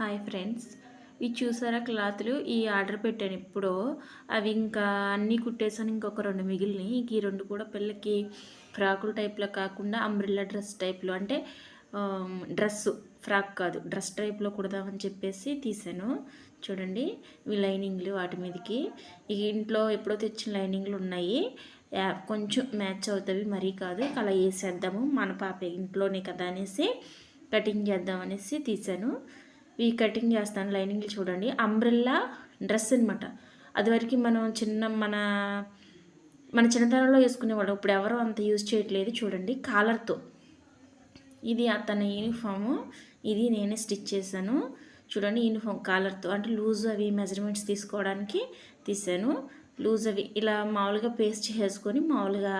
Hi friends. ఇవి చూసారా క్లాత్లు? ఈ ఆర్డర్ పెట్టాను ఇప్పుడు. అవి ఇంకా అన్నీ కుట్టేసాను ఇంకొక రెండు మిగిలినాయి. ఇంక ఈ రెండు కూడా పిల్లకి ఫ్రాకులు టైప్లో కాకుండా అంబ్రిల్లా డ్రెస్ టైప్లో. అంటే డ్రెస్సు ఫ్రాక్ కాదు డ్రెస్ టైప్లో కుడదామని చెప్పేసి తీసాను. చూడండి ఇవి లైనింగ్లు వాటి మీదకి. ఈ ఇంట్లో ఎప్పుడో తెచ్చిన లైనింగ్లు ఉన్నాయి. యా- కొంచెం మ్యాచ్ అవుతాయి మరీ కాదు. అలా వేసేద్దాము. మన పాప ఇంట్లోనే కదా అనేసి కటింగ్ చేద్దాం అనేసి తీసాను. ఈ కటింగ్ చేస్తాను లైనింగ్లు చూడండి. అంబ్రెల్లా డ్రెస్ అనమాట అదివరకు మనం చిన్న మన మన చిన్నతనంలో వేసుకునేవాళ్ళం. ఇప్పుడు ఎవరు అంత యూజ్ చేయట్లేదు చూడండి. కాలర్తో. ఇది అతని యూనిఫాము. ఇది నేనే స్టిచ్ చేశాను. చూడండి యూనిఫామ్ కాలర్తో. అంటే లూజ్ అవి మెజర్మెంట్స్ తీసుకోవడానికి తీసాను లూజ్ అవి ఇలా మామూలుగా పేస్ట్ చేసుకొని మామూలుగా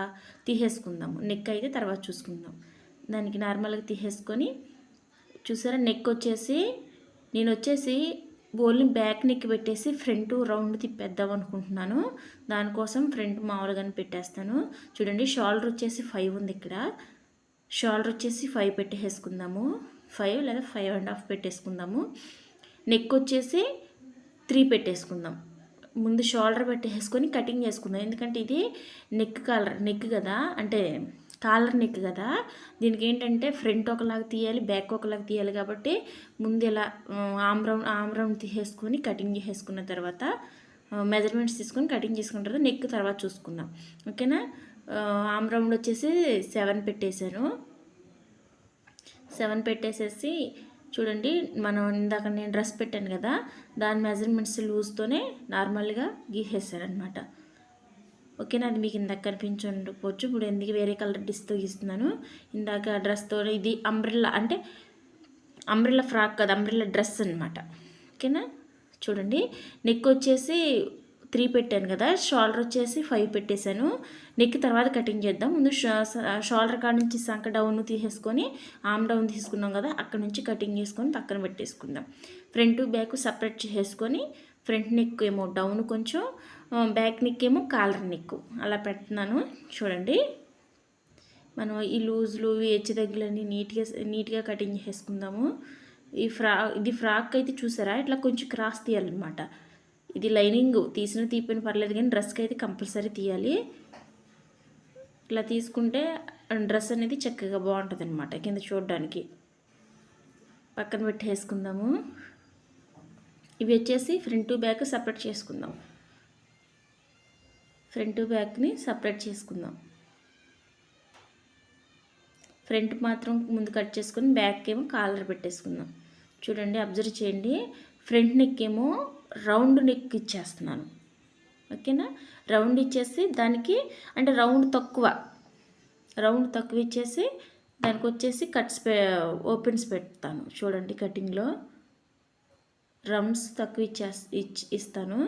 తీసేసుకుందాము. నెక్ అయితే తర్వాత చూసుకుందాం. దానికి నార్మల్గా తీసేసుకొని చూసారా? నెక్ వచ్చేసి నేను వచ్చేసి బోల్ని బ్యాక్ నెక్కి పెట్టేసి ఫ్రంట్ రౌండ్ తిప్పేద్దాం అనుకుంటున్నాను. దానికోసం ఫ్రంట్ మామూలుగానే పెట్టేస్తాను. చూడండి షోల్డర్ వచ్చేసి ఫైవ్ ఉంది ఇక్కడ. షోల్డర్ వచ్చేసి ఫైవ్ పెట్టేసుకుందాము. ఫైవ్ లేదా ఫైవ్ అండ్ హాఫ్ పెట్టేసుకుందాము. నెక్ వచ్చేసి త్రీ పెట్టేసుకుందాం. ముందు షోల్డర్ పెట్టేసుకొని కటింగ్ చేసుకుందాం. ఎందుకంటే ఇది నెక్ కలర్ నెక్ కదా. అంటే కాలర్ నెక్ కదా దీనికి ఏంటంటే ఫ్రంట్ ఒకలాగా తీయాలి బ్యాక్ ఒకలాగా తీయాలి కాబట్టి ముందు ఇలా ఆమ్ రౌండ్ తీసేసుకొని కటింగ్ చేసేసుకున్న తర్వాత మెజర్మెంట్స్ తీసుకొని కటింగ్ చేసుకున్న తర్వాత నెక్ తర్వాత చూసుకుందాం. ఓకేనా? ఆమ్రౌండ్ వచ్చేసి సెవెన్ పెట్టేశాను. సెవెన్ పెట్టేసేసి చూడండి మనం ఇందాక నేను డ్రెస్ పెట్టాను కదా దాని మెజర్మెంట్స్ లూజ్తోనే నార్మల్గా గీసేసాను అనమాట ఓకేనా అది మీకు ఇందాక కనిపించకపోవచ్చు. ఇప్పుడు ఎందుకు వేరే కలర్ డిస్తో గీస్తున్నాను ఇందాక డ్రెస్తో ఇది అంబ్రిల్లా అంటే అంబ్రిల్లా ఫ్రాక్ కదా అంబ్రిల్లా డ్రెస్ అనమాట ఓకేనా? చూడండి నెక్ వచ్చేసి త్రీ పెట్టాను కదా షోల్డర్ వచ్చేసి ఫైవ్ పెట్టేశాను. నెక్ తర్వాత కటింగ్ చేద్దాం. ముందు షోల్డర్ కాడ నుంచి సంక డౌన్ తీసేసుకొని ఆమ్ డౌన్ తీసుకున్నాం కదా అక్కడ నుంచి కటింగ్ చేసుకొని పక్కన పెట్టేసుకుందాం. ఫ్రంట్ బ్యాక్ సపరేట్ చేసేసుకొని ఫ్రంట్ నెక్ ఏమో డౌన్ కొంచెం బ్యాక్ నెక్ ఏమో కాలర్ నెక్. అలా పెడుతున్నాను. చూడండి. మనం ఈ లూజ్లు ఈ హెచ్చు దగ్గరని నీట్గా నీట్గా కటింగ్ చేసుకుందాము ఈ ఫ్రా ఇది ఫ్రాక్ అయితే చూసారా? ఇట్లా కొంచెం క్రాస్ తీయాలన్నమాట. ఇది లైనింగ్ తీసిన తీపిన పర్లేదు కానీ డ్రెస్కి అయితే కంపల్సరీ తీయాలి. ఇట్లా తీసుకుంటే డ్రెస్ అనేది చక్కగా బాగుంటుంది అనమాట కింద చూడడానికి. పక్కన పెట్టేసుకుందాము. ఇవి వచ్చేసి ఫ్రంట్ బ్యాక్ సపరేట్ చేసుకుందాం. ఫ్రంట్ బ్యాక్ని సపరేట్ చేసుకుందాం. ఫ్రంట్ మాత్రం ముందు కట్ చేసుకుని బ్యాక్ ఏమో కాలర్ పెట్టేసుకుందాం. చూడండి అబ్జర్వ్ చేయండి. ఫ్రంట్ నెక్ ఏమో రౌండ్ నెక్ ఇచ్చేస్తున్నాను. ఓకేనా? రౌండ్ ఇచ్చేసి దానికి అంటే రౌండ్ తక్కువ రౌండ్ తక్కువ ఇచ్చేసి దానికి వచ్చేసి కట్స్ ఓపెన్స్ పెడతాను. చూడండి కటింగ్లో రమ్స్ తక్కువ ఇచ్చే ఇచ్ ఇస్తాను.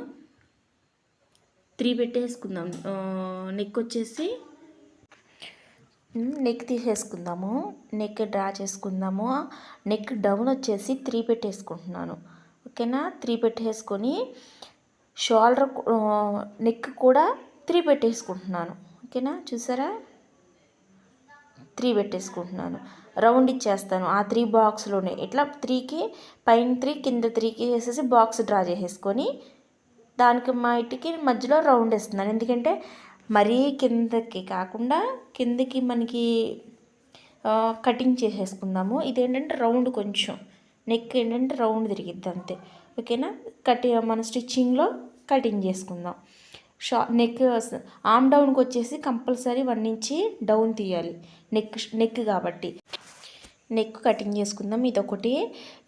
త్రీ పెట్టేసుకుందాం. నెక్ వచ్చేసి నెక్ తీసేసుకుందాము. నెక్ డ్రా చేసుకుందాము. నెక్ డౌన్ వచ్చేసి త్రీ పెట్టేసుకుంటున్నాను. ఓకేనా? త్రీ పెట్టేసుకొని షోల్డర్ నెక్ కూడా త్రీ పెట్టేసుకుంటున్నాను. ఓకేనా? చూసారా? త్రీ పెట్టేసుకుంటున్నాను. రౌండ్ ఇచ్చేస్తాను. ఆ త్రీ బాక్స్లోనే. ఇట్లా త్రీకి పైన త్రీ కింద త్రీకి వేసేసి బాక్స్ డ్రా చేసేసుకొని దానికి మా ఇంటికి మధ్యలో రౌండ్ వేస్తున్నాను. ఎందుకంటే మరీ కిందకి కాకుండా కిందకి మనకి కటింగ్ చేసేసుకుందాము. ఇదేంటంటే రౌండ్ కొంచెం. నెక్ ఏంటంటే రౌండ్ తిరిగిద్ది అంతే. ఓకేనా? కటి మన స్టిచ్చింగ్లో కటింగ్ చేసుకుందాం. షా నెక్ ఆమ్ డౌన్కి వచ్చేసి కంపల్సరీ వన్ ఇంచి డౌన్ తీయాలి. నెక్ నెక్ కాబట్టి. నెక్ కటింగ్ చేసుకుందాం. ఇదొకటి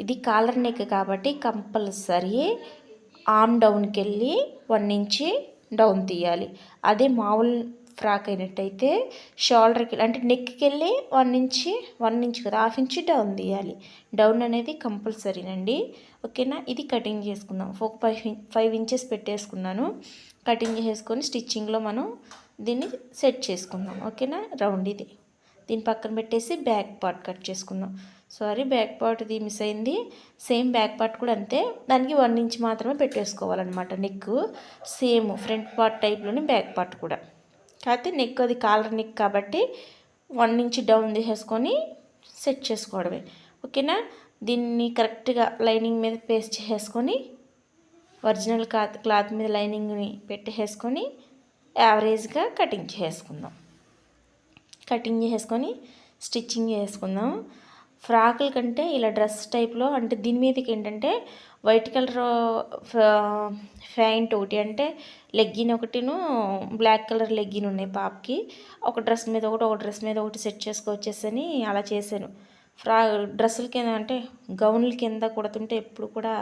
ఇది కాలర్ నెక్ కాబట్టి కంపల్సరీ ఆమ్ డౌన్కి వెళ్ళి వన్ ఇంచి డౌన్ తీయాలి. అదే మామూలు ఫ్రాక్ అయినట్టయితే షోల్డర్కి అంటే నెక్కి వెళ్ళి వన్ ఇంచి వన్ ఇంచ్ కదా హాఫ్ ఇంచ్ డౌన్ తీయాలి. డౌన్ అనేది కంపల్సరీనండి ఓకేనా ఇది కటింగ్ చేసుకుందాం. ఒక ఫైవ్ ఫైవ్ ఇంచెస్ పెట్టేసుకున్నాను. కటింగ్ చేసుకొని స్టిచ్చింగ్లో మనం దీన్ని సెట్ చేసుకుందాం. ఓకేనా? రౌండ్ ఇది. దీని పక్కన పెట్టేసి బ్యాక్ పార్ట్ కట్ చేసుకుందాం. సారీ బ్యాక్ పార్ట్ది మిస్ అయింది. సేమ్ బ్యాక్ పార్ట్ కూడా అంతే. దానికి వన్ ఇంచ్ మాత్రమే పెట్టేసుకోవాలన్నమాట. నెక్ సేమ్ ఫ్రంట్ పార్ట్ టైప్లోనే బ్యాక్ పార్ట్ కూడా. కాకపోతే నెక్ అది కాలర్ నెక్ కాబట్టి వన్ ఇంచ్ డౌన్ తీసేసుకొని సెట్ చేసుకోవడమే. ఓకేనా? దీన్ని కరెక్ట్గా లైనింగ్ మీద పేస్ట్ చేసుకొని ఒరిజినల్ క్లాత్ క్లాత్ మీద లైనింగ్ని పెట్టేసుకొని యావరేజ్గా కటింగ్ చేసుకుందాం కటింగ్ చేసుకొని స్టిచ్చింగ్ చేసుకుందాం ఫ్రాకుల కంటే ఇలా డ్రెస్ టైప్లో అంటే దీని మీదకి ఏంటంటే వైట్ కలర్ ఫ్యాంట్ ఒకటి అంటే లెగ్గిన్ ఒకటిను బ్లాక్ కలర్ లెగ్గిన్ ఉన్నాయి పాపకి. ఒక డ్రెస్ మీద ఒకటి ఒక డ్రెస్ మీద ఒకటి సెట్ చేసుకోవచ్చేసని అలా చేశాను. ఫ్రా డ్రెస్సుల కింద అంటే గౌన్ల కింద కుడుతుంటే ఎప్పుడు కూడా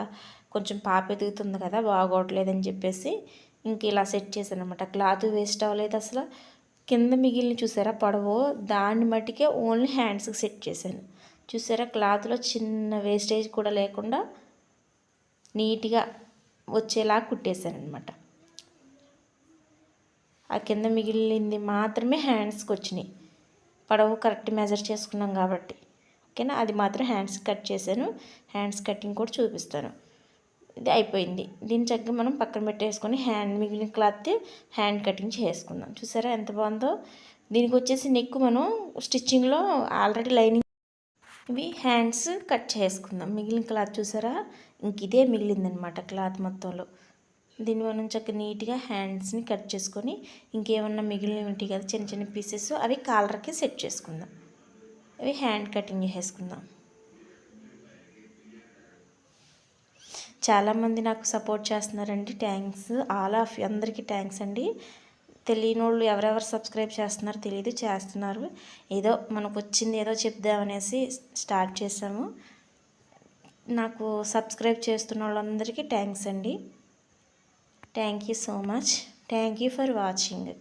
కొంచెం పాప ఎదుగుతుంది కదా బాగోట్లేదని చెప్పేసి ఇంక ఇలా సెట్ చేశాను అనమాట క్లాత్ వేస్ట్ అవ్వలేదు అసలు. కింద మిగిలిన చూసారా పొడవు దాన్ని మట్టికే ఓన్లీ హ్యాండ్స్కి సెట్ చేశాను. చూసారా క్లాత్లో చిన్న వేస్టేజ్ కూడా లేకుండా నీట్గా వచ్చేలా కుట్టేశాను అనమాట ఆ కింద మిగిలింది మాత్రమే హ్యాండ్స్కి వచ్చినాయి. పొడవు కరెక్ట్ మెజర్ చేసుకున్నాం కాబట్టి. ఓకేనా? అది మాత్రం హ్యాండ్స్ కట్ చేశాను. హ్యాండ్స్ కటింగ్ కూడా చూపిస్తాను. ఇది అయిపోయింది. దీన్ని చక్కగా మనం పక్కన పెట్టేసుకొని హ్యాండ్ మిగిలిన క్లాత్ హ్యాండ్ కటింగ్ చేసుకుందాం. చూసారా ఎంత బాగుందో? దీనికి వచ్చేసి నెక్ మనం స్టిచ్చింగ్లో ఆల్రెడీ లైనింగ్ ఇవి హ్యాండ్స్ కట్ చేసుకుందాం. మిగిలిన క్లాత్ చూసారా? ఇంక ఇదే మిగిలిందనమాట క్లాత్ మొత్తంలో. దీన్ని మనం చక్కగా నీట్గా హ్యాండ్స్ని కట్ చేసుకొని ఇంకేమన్నా మిగిలినవి ఉంటాయి కదా చిన్న చిన్న పీసెస్ అవి కాలర్కి సెట్ చేసుకుందాం. అవి హ్యాండ్ కటింగ్ చేసుకుందాం. చాలామంది నాకు సపోర్ట్ చేస్తున్నారండి. థ్యాంక్స్. ఆల్ ఆఫ్ అందరికీ థ్యాంక్స్ అండి. తెలియని వాళ్ళు ఎవరెవరు సబ్స్క్రైబ్ చేస్తున్నారో తెలియదు చేస్తున్నారు. ఏదో మనకు వచ్చింది ఏదో చెప్దామనేసి స్టార్ట్ చేసాము నాకు సబ్స్క్రైబ్ చేస్తున్న వాళ్ళందరికీ థ్యాంక్స్ అండి. Thank you so much. Thank you for watching.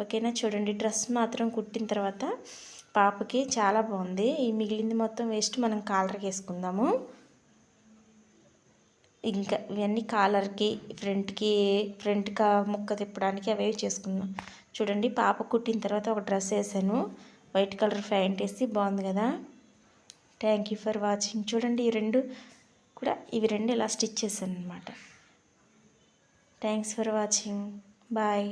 ఓకేనా? చూడండి డ్రెస్ మాత్రం కుట్టిన తర్వాత పాపకి చాలా బాగుంది. ఈ మిగిలింది మొత్తం వేస్ట్. మనం కాలర్కి వేసుకుందాము. ఇంకా ఇవన్నీ కాలర్కి ఫ్రంట్కి ఫ్రంట్గా ముక్క తిప్పడానికి అవే చేసుకున్నాం. చూడండి పాప కుట్టిన తర్వాత ఒక డ్రెస్ వేసాను. వైట్ కలర్ ప్యాంట్ వేసి బాగుంది కదా. Thank you for watching. చూడండి ఈ రెండు కూడా ఇవి రెండు ఇలా స్టిచ్ చేశాను అనమాట థ్యాంక్స్ ఫర్ వాచింగ్. బాయ్.